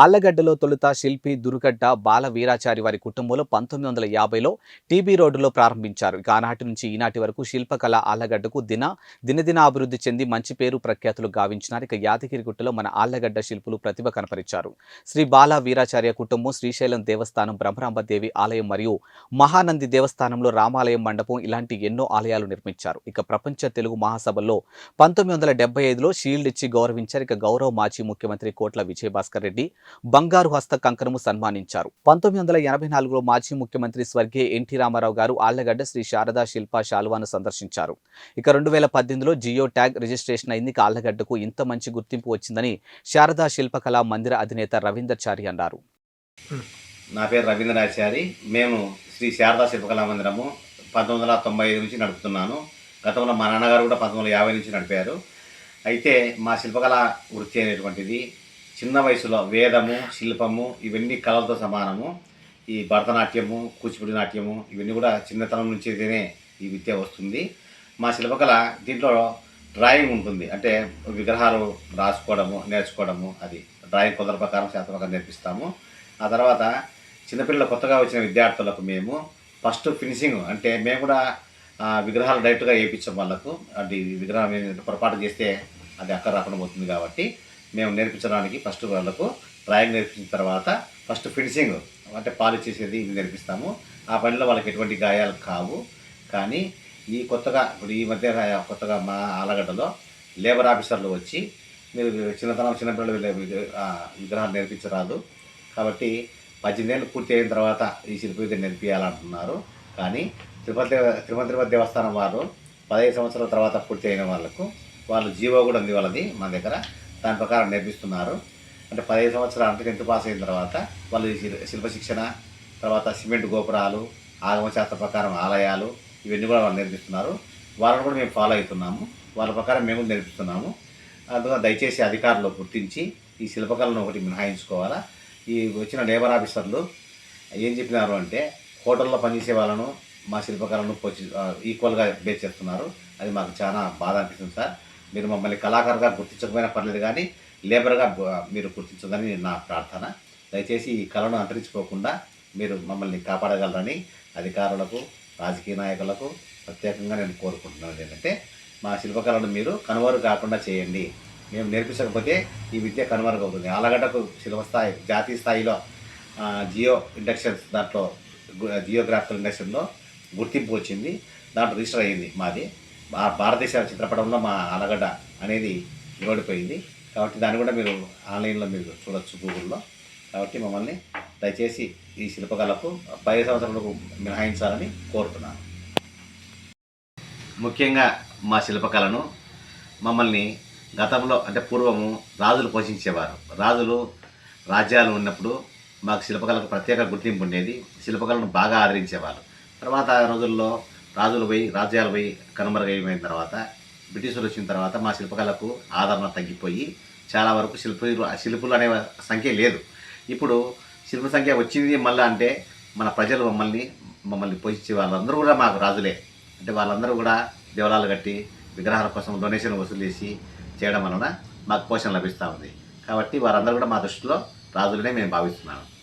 ఆళ్ళగడ్డలో తొలుత శిల్పి దురుగడ్డ బాల వీరాచారి వారి కుటుంబంలో పంతొమ్మిది వందల యాభైలో టీబీ రోడ్డులో ప్రారంభించారు. ఇక ఆనాటి నుంచి ఈనాటి వరకు శిల్పకళ ఆళ్ళగడ్డకు దిన దినదిన అభివృద్ధి చెంది మంచి పేరు ప్రఖ్యాతులు గావించినారు. ఇక యాదగిరిగుట్టలో మన ఆళ్ళగడ్డ శిల్పులు ప్రతిభ కనపరిచారు. శ్రీ బాల వీరాచార్య కుటుంబం శ్రీశైలం దేవస్థానం బ్రహ్మరాంబదేవి ఆలయం మరియు మహానంది దేవస్థానంలో రామాలయం మండపం ఇలాంటి ఎన్నో ఆలయాలు నిర్మించారు. ఇక ప్రపంచ తెలుగు మహాసభల్లో పంతొమ్మిది వందల డెబ్బై ఐదులో షీల్డ్ ఇచ్చి గౌరవించారు. ఇక గౌరవ మాజీ ముఖ్యమంత్రి కోట్ల విజయభాస్కర్ రెడ్డి బంగారు హస్త కంకణము సన్మానించారు. పంతొమ్మిది వందల ఎనభై నాలుగులో మాజీ ముఖ్యమంత్రి స్వర్గీయ ఎన్టీ రామారావు గారు ఆళ్ళగడ్డ శ్రీ శారదా శిల్ప శాలువాను సందర్శించారు. ఇక రెండు వేల పద్దెనిమిదిలో జియో ట్యాగ్ రిజిస్ట్రేషన్ అయింది. ఆళ్ళగడ్డకు ఇంత మంచి గుర్తింపు వచ్చిందని శారదా శిల్పకళా మందిర అధినేత రవీందర్ చారి అన్నారు. నా పేరు రవీంద్రాచారి మేము శ్రీ శారదా శిల్పకళా మందిరము పంతొమ్మిది వందల తొంభై ఐదు నుంచి నడుపుతున్నాను. గతంలో మా నాన్నగారు కూడా పంతొమ్మిది వందల యాభై నుంచి నడిపారు. అయితే మా శిల్పకళ వృత్తి అనేటువంటిది చిన్న వయసులో వేదము శిల్పము ఇవన్నీ కళలతో సమానము. ఈ భరతనాట్యము కూచిపూడి నాట్యము ఇవన్నీ కూడా చిన్నతనం నుంచి ఈ విద్య వస్తుంది. మా శిల్పకళ దీంట్లో డ్రాయింగ్ ఉంటుంది. అంటే విగ్రహాలు రాసుకోవడము నేర్చుకోవడము అది డ్రాయింగ్ కుదర ప్రకారం శాతప్రకారం నేర్పిస్తాము. ఆ తర్వాత చిన్నపిల్లలు కొత్తగా వచ్చిన విద్యార్థులకు మేము ఫస్ట్ ఫినిషింగ్ అంటే మేము కూడా విగ్రహాలు డైరెక్ట్గా వేయించాం వాళ్ళకు. అది విగ్రహం పొరపాటు చేస్తే అది అక్కడ రాకుండా పోతుంది కాబట్టి మేము నేర్పించడానికి ఫస్ట్ వాళ్ళకు డ్రాయింగ్ నేర్పించిన తర్వాత ఫస్ట్ ఫినిషింగ్ అంటే పాలిష్ చేసేది ఇది నేర్పిస్తాము. ఆ పనిలో వాళ్ళకి ఎటువంటి గాయాలు కావు. కానీ ఈ కొత్తగా ఇప్పుడు ఈ మధ్య కొత్తగా మా ఆలగడ్డలో లేబర్ ఆఫీసర్లు వచ్చి మీరు చిన్నతనం చిన్నపిల్లలు విగ్రహాలు నేర్పించరాదు. కాబట్టి పద్దెనిమిదేళ్ళు పూర్తి అయిన తర్వాత ఈ శిల్ప విద్య నేర్పించాలంటున్నారు కానీ తిరుపతి తిరుమల తిరుపతి దేవస్థానం వారు పదహైదు సంవత్సరాల తర్వాత పూర్తి అయిన వాళ్ళకు వాళ్ళు జీవో కూడా ఉంది వాళ్ళది మన దగ్గర. దాని ప్రకారం నేర్పిస్తున్నారు. అంటే పదిహేను సంవత్సరాలు అంటే టెన్త్ పాస్ అయిన తర్వాత వాళ్ళు శిల్పశిక్షణ శిల్ప శిక్షణ తర్వాత సిమెంట్ గోపురాలు ఆగమశాస్త్ర ప్రకారం ఆలయాలు ఇవన్నీ కూడా వాళ్ళు నేర్పిస్తున్నారు. వాళ్ళని కూడా మేము ఫాలో అవుతున్నాము. వాళ్ళ ప్రకారం మేము కూడా నేర్పిస్తున్నాము. అందువల్ల దయచేసి అధికారులు గుర్తించి ఈ శిల్పకళను ఒకటి మినహాయించుకోవాలా. ఈ వచ్చిన లేబర్ ఆఫీసర్లు ఏం చెప్పినారు అంటే హోటల్లో పనిచేసే వాళ్ళను మా శిల్పకళను పోచి ఈక్వల్గా బేస్ చేస్తున్నారు. అది మాకు చాలా బాధ అనిపిస్తుంది సార్. మీరు మమ్మల్ని కళాకారుగా గుర్తించకపోయినా పర్లేదు కానీ లేబర్గా మీరు గుర్తించదని నా ప్రార్థన. దయచేసి ఈ కళను అంతరించిపోకుండా మీరు మమ్మల్ని కాపాడగలరని అధికారులకు రాజకీయ నాయకులకు ప్రత్యేకంగా నేను కోరుకుంటున్నాను ఏంటంటే మా శిల్పకళను మీరు కనుమరు కాకుండా చేయండి. మేము నేర్పించకపోతే ఈ విద్య కనుమరుగవుతుంది ఆలగడ్డకు శిల్పస్థాయి జాతీయ స్థాయిలో జియో ఇండక్షన్స్ దాంట్లో జియోగ్రాఫికల్ ఇండక్షన్లో గుర్తింపు వచ్చింది. దాంట్లో రిజిస్టర్ అయ్యింది మాది. భారతదేశ చిత్రపటంలో మా ఆలగడ్డ అనేది నిలబడిపోయింది. కాబట్టి దాన్ని కూడా మీరు ఆన్లైన్లో మీరు చూడొచ్చు గూగుల్లో. కాబట్టి మమ్మల్ని దయచేసి ఈ శిల్పకళకు పై సంవత్సరాలకు మినహాయించాలని కోరుతున్నాను. ముఖ్యంగా మా శిల్పకళను మమ్మల్ని గతంలో అంటే పూర్వము రాజులు పోషించేవారు. రాజులు రాజ్యాలు ఉన్నప్పుడు మాకు శిల్పకళకు ప్రత్యేక గుర్తింపు ఉండేది. శిల్పకళను బాగా ఆదరించేవారు. తర్వాత రోజుల్లో రాజులు పోయి రాజ్యాలు పోయి కనుమరుగైపోయిన తర్వాత బ్రిటిషులు వచ్చిన తర్వాత మా శిల్పకళకు ఆదరణ తగ్గిపోయి చాలా వరకు శిల్పులు శిల్పులు అనే సంఖ్య లేదు. ఇప్పుడు శిల్ప సంఖ్య వచ్చింది మళ్ళీ అంటే మన ప్రజలు మమ్మల్ని మమ్మల్ని పోషించే వాళ్ళందరూ కూడా మాకు రాజులే. అంటే వాళ్ళందరూ కూడా దేవాలయాలు కట్టి విగ్రహాల కోసం డొనేషన్ వసూలు చేసి చేయడం వలన మాకు పోషణ లభిస్తూ ఉంది. కాబట్టి వారందరూ కూడా మా దృష్టిలో రాజులనే మేము భావిస్తున్నాము.